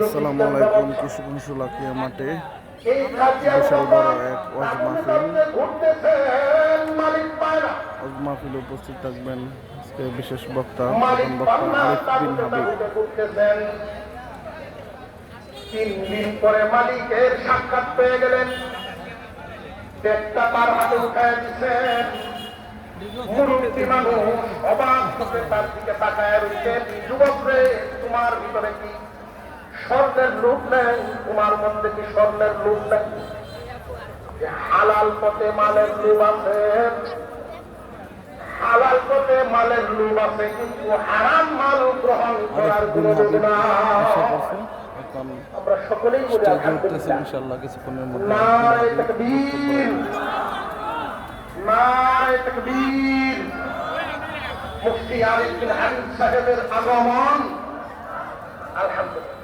আসসালামু আলাইকুম মাঠে এই বিশাল বড় এক ওয়াজ মাহফিল। মাহফিলে উপস্থিত থাকবেন আজকে বিশেষ বক্তা মালিক প্রধান বক্তা আরিফ বিন হাবিব। তিন দিন পরে মালিকের সাক্ষাৎ পেয়ে গেলেন। ব্যাগটা তার হাতে উঠায় দিচ্ছেন মুরব্বী মানুষ অবাক হতে তার দিকে তাকায় রয়েছে। যুবক রে তোমার ভিতরে কি স্বর্ণের লোভ নেই? তোমার মধ্যে কি স্বর্ণের লোভ নেই? হালাল পথে মালের লোভ আছে। হালাল পথে মালের লোভ আছে কিন্তু হারাম মাল গ্রহণ করার কোনো লোভ না আমরা সকলেই বলি আলহামদুলিল্লাহ ইনশাল্লাহ কিছুক্ষণের মধ্যে নারে তকবীর নারায় তকবীর মুফতি আরিফ বিন হারিম সাহেবের আগমন আলহামদুলিল্লাহ